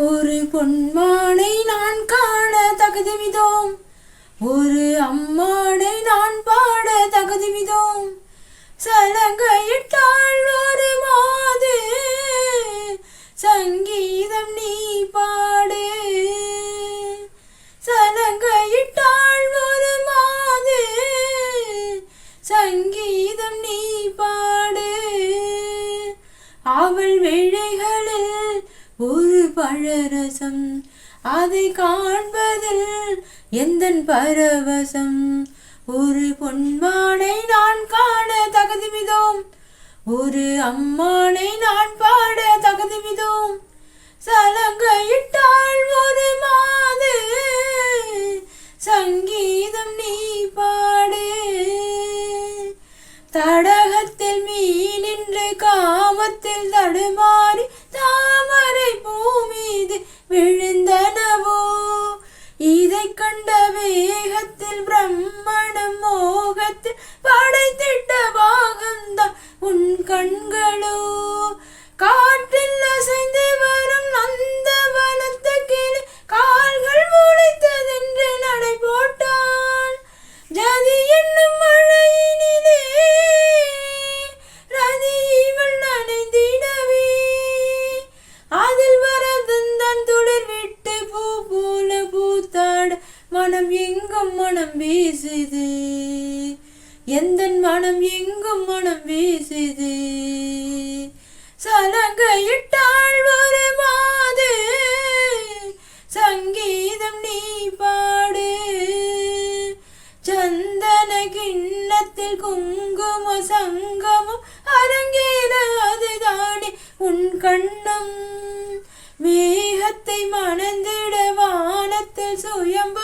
ஒரு பொன்மானை நான் காண தகுதிமிதோம். ஒரு அம்மானை நான் பாட தகுதிமிதோம். சலங்கையிட்டால் ஒரு மாது சங்கீதம் நீ பாடு. சலங்கையிட்டால் ஒரு மாது சங்கீதம் நீ பாடு. அவள் வேளைகளில் ஒரு பழரசம். அதை காண்பதில் எந்த பரவசம்? ஒரு பொன்மானை நான் காண தகுதிமிதோம். ஒரு அம்மானை நான் பாட தகுதிமிதோம். சலங்கையிட்டால் ஒரு மாது. சங்கீதம் நீ பாடு. தடகத்தில் மீனின்று காமத்தில் தடுமாறி தாமரை பிரம்மணம் மோகத்தில் படைத்திட்ட பாகம்தான் உன் கண்களோ காற்றில் அசைந்து வரும் நந்த மனம் வீசுது. எந்த மனம் எங்கும் மனம் வீசுது. சலங்கையிட்டாள் ஒரு மாது. சங்கீதம் நீ பாடு. சந்தன கிண்ணத்தில் குங்கும சங்கமும் அரங்கேற அதுதானே உன் கண்ணம். மேகத்தை மணந்திட வானத்தில் சுயம்பு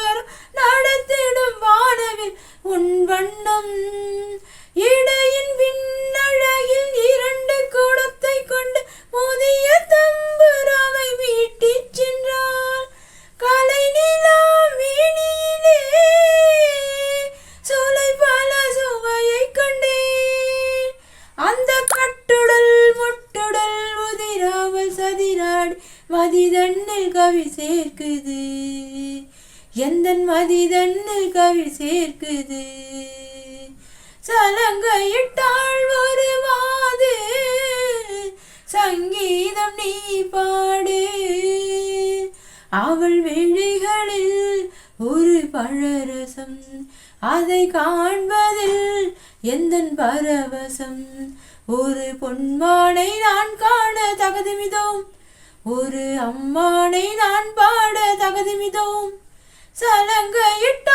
வண்ணம் இடையின் விண்ணழகில் இரண்டு கூடத்தை கொண்டு முதிய தம்புராவை வீட்டிச் சென்றார் கலை நிலா வீணியிலே சோலை பல சுவையை கண்டேன். அந்த கட்டுடல் முட்டுடல் உதிராவல் சதிராடு மதிதண்ணில் கவி சேர்க்குது. எந்தன் மதிதண்ணில் கவி சேர்க்குது? சலங்கையிட்டாள் ஒரு சங்கீதம் நீ பாடு. அவள் விழிகளில் ஒரு பழரசம். அதை காண்பதில் எந்தன் பரவசம்? ஒரு பொன்மானை நான் காண தகுதிமிதோம். ஒரு அம்மானை நான் பாட தகுதிமிதோம். சலங்கையிட்டாள்